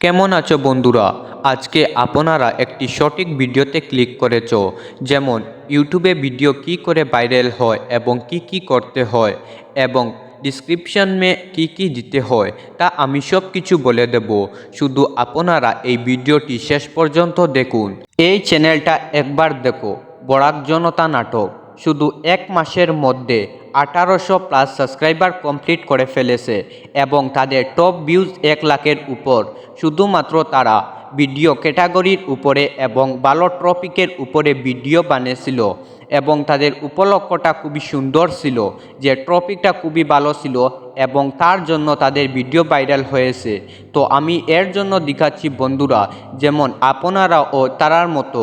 কেমন আছো বন্ধুরা? আজকে আপনারা একটি সঠিক ভিডিওতে ক্লিক করেছ। যেমন ইউটিউবে ভিডিও কি করে ভাইরাল হয় এবং কি কি করতে হয় এবং ডিসক্রিপশন মে কি কি দিতে হয়, তা আমি সব কিছু বলে দেব। শুধু আপনারা এই ভিডিওটি শেষ পর্যন্ত দেখুন। এই চ্যানেলটা একবার দেখো। বরাক জনতা নাটক। শুধু এক মাসের মধ্যে আঠারোশো প্লাস সাবস্ক্রাইবার কমপ্লিট করে ফেলেছে এবং তাদের টপ ভিউজ এক লাখের উপর। শুধুমাত্র তারা ভিডিও ক্যাটাগরির উপরে এবং ভালো টপিকের উপরে ভিডিও বানিয়েছিল। এবং তাদের উপলক্ষটা খুবই সুন্দর ছিল, যে টপিকটা খুবই ভালো ছিল এবং তার জন্য তাদের ভিডিও ভাইরাল হয়েছে। তো আমি এর জন্য দেখাচ্ছি বন্ধুরা, যেমন আপনারাও তারার মতো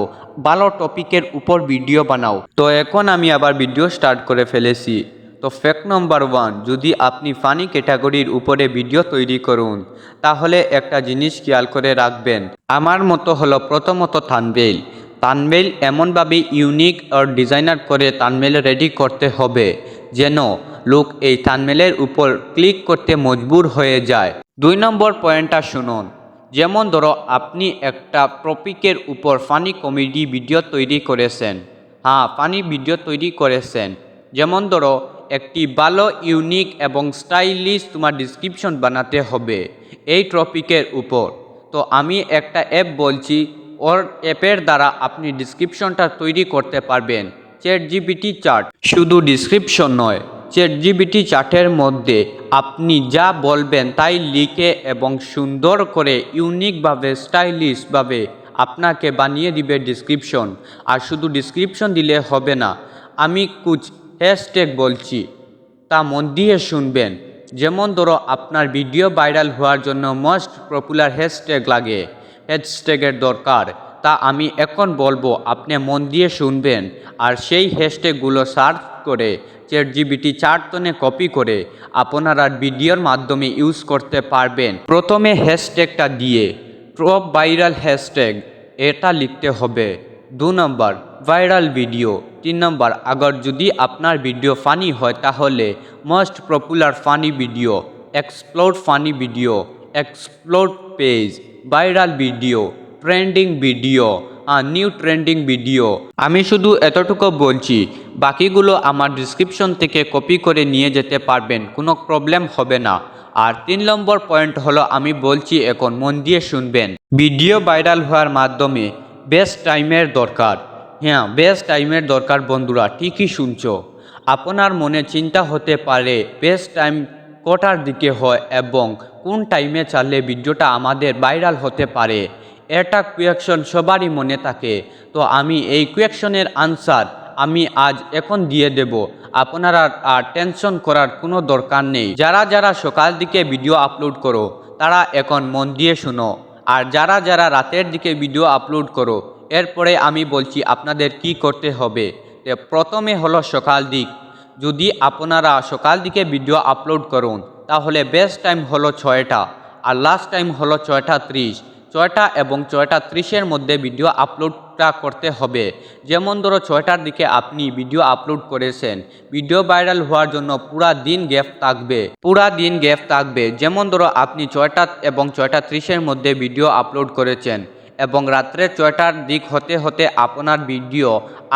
ভালো টপিকের উপর ভিডিও বানাও। তো এখন আমি আবার ভিডিও স্টার্ট করে ফেলেছি। তো ফ্যাক্ট নম্বর ওয়ান যদি আপনি ফানি ক্যাটাগরির উপরে ভিডিও তৈরি করুন, তাহলে একটা জিনিস খেয়াল করে রাখবেন। আমার মতো হলো প্রথমত থানবেল তানমেল এমনভাবে ইউনিক আর ডিজাইনার করে তানমেল রেডি করতে হবে, যেন লোক এই তানমেলের উপর ক্লিক করতে মজবুর হয়ে যায়। দুই নম্বর পয়েন্টটা শুনুন। যেমন ধরো, আপনি একটা টপিকের উপর ফানি কমেডি ভিডিও তৈরি করেছেন। হ্যাঁ ফানি ভিডিও তৈরি করেছেন। যেমন ধরো, একটি ভালো, ইউনিক এবং স্টাইলিশ তোমার ডিসক্রিপশন বানাতে হবে এই টপিকের উপর। তো আমি একটা অ্যাপ বলছি ওর অ্যাপের দ্বারা আপনি ডিসক্রিপশনটা তৈরি করতে পারবেন। চ্যাট জিবিটি চার্ট শুধু ডিসক্রিপশন নয় চ্যাট জিবিটি চার্টের মধ্যে আপনি যা বলবেন তাই লিখে এবং সুন্দর করে ইউনিকভাবে স্টাইলিশভাবে আপনাকে বানিয়ে দিবে ডিসক্রিপশন আর শুধু ডিসক্রিপশন দিলে হবে না, আমি কুচ হ্যাশট্যাগ বলছি, তা মন দিয়ে শুনবেন। যেমন ধরো, আপনার ভিডিও ভাইরাল হওয়ার জন্য মোস্ট পপুলার হ্যাশট্যাগ লাগে। হ্যাশট্যাগের দরকার। তা আমি এখন বলব, আপনি মন দিয়ে শুনবেন আর সেই হ্যাশট্যাগুলো সার্চ করে চ্যাট জিবিটি চারটনে কপি করে আপনারা ভিডিওর মাধ্যমে ইউজ করতে পারবেন। প্রথমে হ্যাশট্যাগটা দিয়ে টপ ভাইরাল হ্যাশট্যাগ, এটা লিখতে হবে। দু নম্বর, ভাইরাল ভিডিও। তিন নম্বর আবার যদি আপনার ভিডিও ফানি হয় তাহলে most popular funny video, explore funny video, explore page. Viral video trending video আর নিউ ট্রেন্ডিং ভিডিও আমি শুধু এতটুকু বলছি, বাকিগুলো আমার ডিসক্রিপশন থেকে কপি করে নিয়ে যেতে পারবেন, কোনো প্রবলেম হবে না। আর তিন নম্বর পয়েন্ট হলো, আমি বলছি এখন মন দিয়ে শুনবেন। ভিডিও ভাইরাল হওয়ার মাধ্যমে বেস্ট টাইমের দরকার। হ্যাঁ বেস্ট টাইমের দরকার বন্ধুরা, ঠিকই শুনছো। আপনার মনে চিন্তা হতে পারে বেস্ট টাইম কটার দিকে হয় এবং কোন টাইমে চাললে ভিডিওটা আমাদের ভাইরাল হতে পারে? এটা কুয়েকশন সবারই মনে থাকে। তো আমি এই কুয়েকশনের আনসার আমি আজ এখন দিয়ে দেব। আপনারা আর টেনশন করার কোনো দরকার নেই। যারা যারা সকাল দিকে ভিডিও আপলোড করো, তারা এখন মন দিয়ে শুনো। আর যারা যারা রাতের দিকে ভিডিও আপলোড করো, এরপরে আমি বলছি আপনাদের কি করতে হবে। প্রথমে হলো সকাল দিক। যদি আপনারা সকাল দিকে ভিডিও আপলোড করুন তাহলে বেস্ট টাইম হলো ছয়টা আর লাস্ট টাইম হলো ছয়টা ত্রিশ। ছয়টা এবং ছয়টা ত্রিশের মধ্যে ভিডিও আপলোডটা করতে হবে। যেমন ধরো ছয়টার দিকে আপনি ভিডিও আপলোড করেছেন। ভিডিও ভাইরাল হওয়ার জন্য পুরা দিন গ্যাপ থাকবে। পুরা দিন গ্যাপ থাকবে। যেমন ধরো আপনি ছয়টা এবং ছয়টা ত্রিশের মধ্যে ভিডিও আপলোড করেছেন। এবং রাত্রে ছয়টার দিক হতে হতে আপনার ভিডিও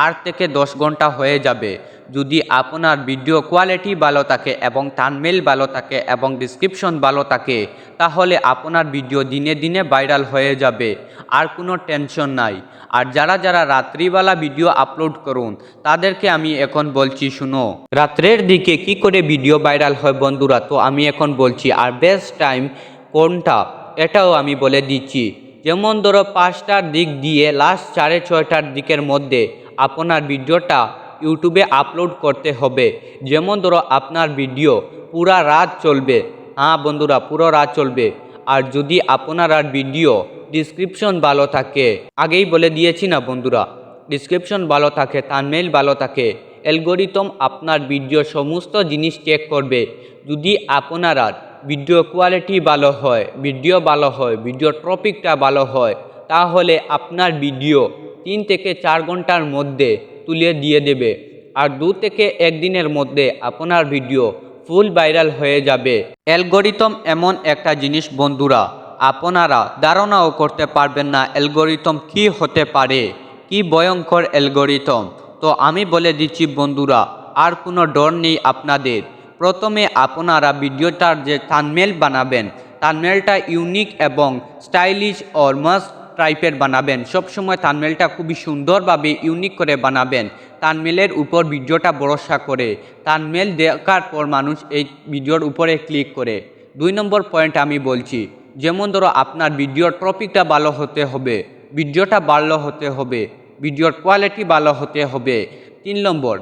আট থেকে দশ ঘণ্টা হয়ে যাবে। যদি আপনার ভিডিও কোয়ালিটি ভালো থাকে এবং তানমেল ভালো থাকে এবং ডিসক্রিপশন ভালো থাকে, তাহলে আপনার ভিডিও দিনে দিনে ভাইরাল হয়ে যাবে। আর কোনো টেনশন নাই। আর যারা যারা রাত্রিবেলা ভিডিও আপলোড করুন, তাদেরকে আমি এখন বলছি, শুনো। রাত্রের দিকে কি করে ভিডিও ভাইরাল হয় বন্ধুরা? তো আমি এখন বলছি, আর বেস্ট টাইম কোনটা? এটাও আমি বলে দিচ্ছি। যেমন ধরো পাঁচটার দিক দিয়ে লাস্ট সাড়ে ছয়টার দিকের মধ্যে আপনার ভিডিওটা ইউটিউবে আপলোড করতে হবে। যেমন ধরো আপনার ভিডিও পুরা রাত চলবে। হ্যাঁ বন্ধুরা, পুরো রাত চলবে। আর যদি আপনার আর ভিডিও ডিসক্রিপশন ভালো থাকে, আগেই বলে দিয়েছি না বন্ধুরা ডিসক্রিপশন ভালো থাকে তানমেল ভালো থাকে অ্যালগোরিতম আপনার ভিডিও সমস্ত জিনিস চেক করবে। যদি আপনার আর ভিডিও কোয়ালিটি ভালো হয় ভিডিও ভালো হয় ভিডিও টপিকটা ভালো হয়, তাহলে আপনার ভিডিও তিন থেকে চার ঘণ্টার মধ্যে তুলে দিয়ে দেবে। আর দু থেকে একদিনের মধ্যে আপনার ভিডিও ফুল ভাইরাল হয়ে যাবে। অ্যালগোরিদম এমন একটা জিনিস বন্ধুরা, আপনারা ধারণাও করতে পারবেন না অ্যালগোরিদম কি হতে পারে, কি ভয়ঙ্কর অ্যালগোরিদম তো আমি বলে দিচ্ছি বন্ধুরা, আর কোনো ডর নেই আপনাদের। প্রথমে আপনারা ভিডিওটার যে থানমেল বানাবেন, থানমেলটা ইউনিক এবং স্টাইলিশ অর মাস্ট টাইপের বানাবেন। সবসময় থানমেলটা খুবই সুন্দরভাবে ইউনিক করে বানাবেন। থানমেলের উপর ভিডিওটা ভরসা করে, থানমেল দেখার পর মানুষ এই ভিডিওর উপরে ক্লিক করে। দুই নম্বর পয়েন্ট আমি বলছি, যেমন ধরো আপনার ভিডিওর টপিকটা ভালো হতে হবে, ভিডিওটা ভালো হতে হবে, ভিডিওর কোয়ালিটি ভালো হতে হবে। তিন নম্বর,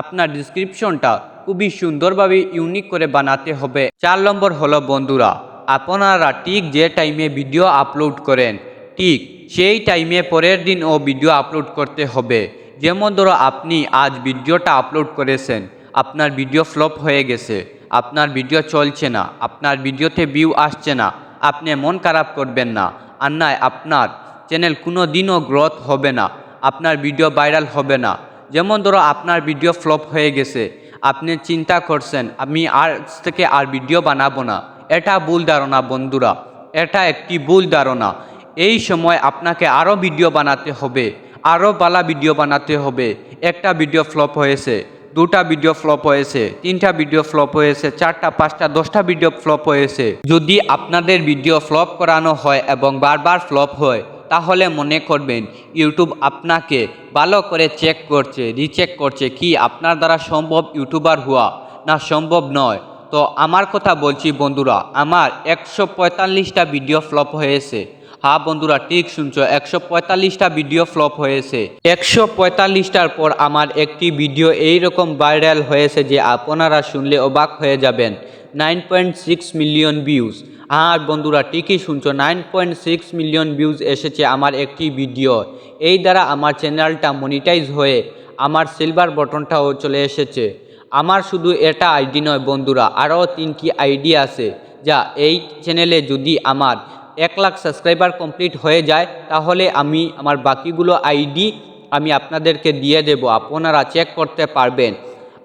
আপনার ডিসক্রিপশনটা খুবই সুন্দরভাবে ইউনিক করে বানাতে হবে। চার নম্বর হলো, বন্ধুরা, আপনারা ঠিক যে টাইমে ভিডিও আপলোড করেন, ঠিক সেই টাইমে পরের দিন ও ভিডিও আপলোড করতে হবে। যেমন ধরো, আপনি আজ ভিডিওটা আপলোড করেছেন, আপনার ভিডিও ফ্লপ হয়ে গেছে, আপনার ভিডিও চলছে না, আপনার ভিডিওতে ভিউ আসছে না, আপনি মন খারাপ করবেন না আর আপনার চ্যানেল কোনো দিনও গ্রোথ হবে না, আপনার ভিডিও ভাইরাল হবে না। যেমন ধরো, আপনার ভিডিও ফ্লপ হয়ে গেছে আপনি চিন্তা করছেন, আমি আর থেকে আর ভিডিও বানাবো না। এটা ভুল ধারণা বন্ধুরা, এটা একটি ভুল ধারণা। এই সময় আপনাকে আরও ভিডিও বানাতে হবে আরও বালা ভিডিও বানাতে হবে। একটা ভিডিও ফ্লপ হয়েছে, দুটা ভিডিও ফ্লপ হয়েছে, তিনটা ভিডিও ফ্লপ হয়েছে, চারটা, পাঁচটা, দশটা ভিডিও ফ্লপ হয়েছে। যদি আপনাদের ভিডিও ফ্লপ করানো হয় এবং বারবার ফ্লপ হয় তাহলে মনে করবেন ইউটিউব আপনাকে ভালো করে চেক করছে রিচেক করছে কি আপনার দ্বারা সম্ভব ইউটিউবার হওয়া। না, সম্ভব নয়। তো আমার কথা বলছি বন্ধুরা, আমার একশো পঁয়তাল্লিশটা ভিডিও ফ্লপ হয়েছে। হ্যাঁ বন্ধুরা, ঠিক শুনছো, একশো পঁয়তাল্লিশটা ভিডিও ফ্লপ হয়েছে। একশো পঁয়তাল্লিশটার পর আমার একটি ভিডিও এইরকম ভাইরাল হয়েছে যে আপনারা শুনলে অবাক হয়ে যাবেন। Nine point six million views হ্যাঁ বন্ধুরা, ঠিকই শুনছো nine point six million views এসেছে আমার একটি ভিডিও এই দ্বারা আমার চ্যানেলটা মনিটাইজ হয়ে আমার সিলভার বটনটাও চলে এসেছে। আমার শুধু এটা আইডি নয় বন্ধুরা, আরও তিনটি আইডি আছে, যা এই চ্যানেলে যদি আমার এক লাখ সাবস্ক্রাইবার কমপ্লিট হয়ে যায়, তাহলে আমি আমার বাকিগুলো আইডি আমি আপনাদেরকে দিয়ে দেব। আপনারা চেক করতে পারবেন।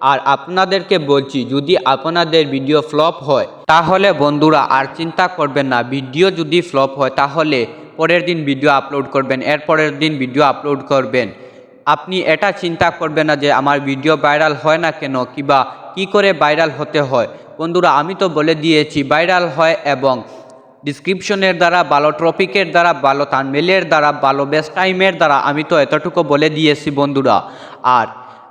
আর আপনাদেরকে বলছি, যদি আপনাদের ভিডিও ফ্লপ হয়, তাহলে বন্ধুরা আর চিন্তা করবেন না, ভিডিও যদি ফ্লপ হয়, তাহলে পরের দিন ভিডিও আপলোড করবেন, এর পরের দিন ভিডিও আপলোড করবেন। আপনি এটা চিন্তা করবেন না যে আমার ভিডিও ভাইরাল হয় না কেন, কিবা কি করে ভাইরাল হতে হয়। বন্ধুরা, আমি তো বলে দিয়েছি, ভাইরাল হয় এবং ডিসক্রিপশনের দ্বারা ভালো ট্রপিকের দ্বারা ভালো তানমেলের দ্বারা ভালো বেস্ট টাইমের দ্বারা আমি তো এতটুকু বলে দিয়েছি বন্ধুরা। আর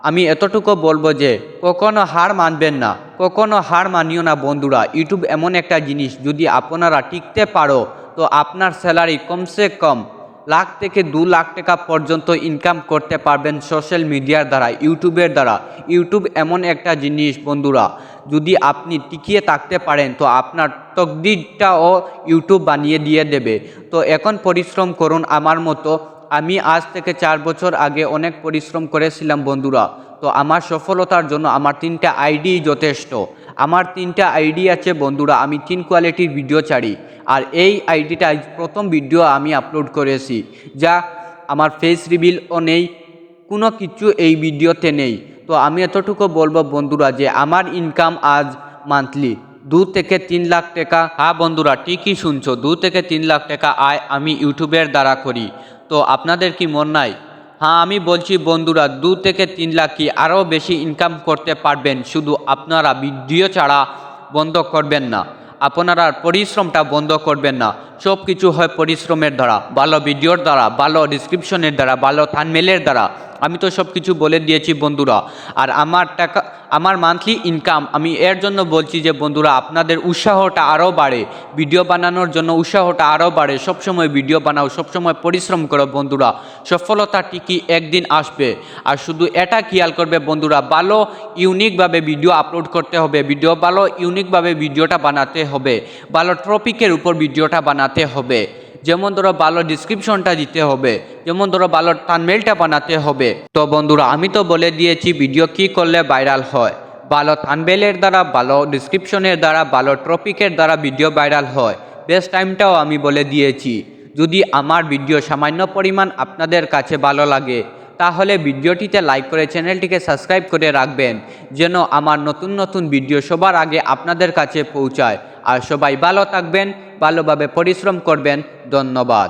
আমি এতটুকু বলব যে কখনো হার মানবেন না, কখনো হার মানিও না বন্ধুরা। ইউটিউব এমন একটা জিনিস, যদি আপনারা টিকতে পারো, তো আপনার স্যালারি কমসে কম লাখ থেকে দু লাখ টাকা পর্যন্ত ইনকাম করতে পারবেন সোশ্যাল মিডিয়ার দ্বারা ইউটিউবের দ্বারা। ইউটিউব এমন একটা জিনিস বন্ধুরা, যদি আপনি টিকিয়ে থাকতে পারেন, তো আপনার তকদিরটাও ইউটিউব বানিয়ে দিয়ে দেবে। তো এখন পরিশ্রম করুন আমার মতো আমি আজ থেকে চার বছর আগে অনেক পরিশ্রম করেছিলাম, বন্ধুরা। তো আমার সফলতার জন্য আমার তিনটা আইডি যথেষ্ট। আমার তিনটা আইডি আছে, বন্ধুরা, আমি তিন কোয়ালিটির ভিডিও ছাড়ি। আর এই আইডিটা প্রথম ভিডিও আমি আপলোড করেছি, যা আমার ফেস রিভিলও নেই, কোনো কিছু এই ভিডিওতে নেই। তো আমি এতটুকু বলব, বন্ধুরা, যে আমার ইনকাম আজ মান্থলি দু থেকে তিন লাখ টাকা। হ্যাঁ বন্ধুরা, ঠিকই শুনছো, দু থেকে তিন লাখ টাকা আয় আমি ইউটিউবের দ্বারা করি। তো আপনাদের কি মন নাই? হ্যাঁ আমি বলছি বন্ধুরা, দু থেকে তিন লাখ কি আরও বেশি ইনকাম করতে পারবেন? শুধু আপনারা ভিডিও ছাড়া বন্ধ করবেন না। আপনারা পরিশ্রমটা বন্ধ করবেন না। সব কিছু হয় পরিশ্রমের দ্বারা, ভালো ভিডিওর দ্বারা, ভালো ডিসক্রিপশনের দ্বারা, ভালো থানমেলের দ্বারা। আমি তো সব কিছু বলে দিয়েছি বন্ধুরা। আর আমার টাকা, আমার মান্থলি ইনকাম আমি এর জন্য বলছি যে বন্ধুরা, আপনাদের উৎসাহটা আরও বাড়ে। ভিডিও বানানোর জন্য উৎসাহটা আরও বাড়ে। সবসময় ভিডিও বানাও, সবসময় পরিশ্রম করো বন্ধুরা। সফলতা ঠিকই একদিন আসবে। আর শুধু এটা খেয়াল করবে বন্ধুরা, ভালো ইউনিকভাবে ভিডিও আপলোড করতে হবে। ভিডিও ভালো ইউনিকভাবে ভিডিওটা বানাতে হবে। ভালো টপিকের উপর ভিডিওটা বানাতে হবে। যেমন ধরো ভালো ডিসক্রিপশনটা দিতে হবে, যেমন ধরো ভালো থানমেলটা বানাতে হবে। তো বন্ধুরা, আমি তো বলে দিয়েছি ভিডিও কি করলে ভাইরাল হয়। ভালো থানবেলের দ্বারা, ভালো ডিসক্রিপশনের দ্বারা, ভালো ট্রপিকের দ্বারা ভিডিও ভাইরাল হয়। বেস্ট টাইমটাও আমি বলে দিয়েছি। যদি আমার ভিডিও সামান্য পরিমাণ আপনাদের কাছে ভালো লাগে তাহলে ভিডিওটিতে লাইক করে চ্যানেলটিকে সাবস্ক্রাইব করে রাখবেন, যেন আমার নতুন নতুন ভিডিও সবার আগে আপনাদের কাছে পৌঁছায়। আর সবাই ভালো থাকবেন, ভালোভাবে পরিশ্রম করবেন, ধন্যবাদ।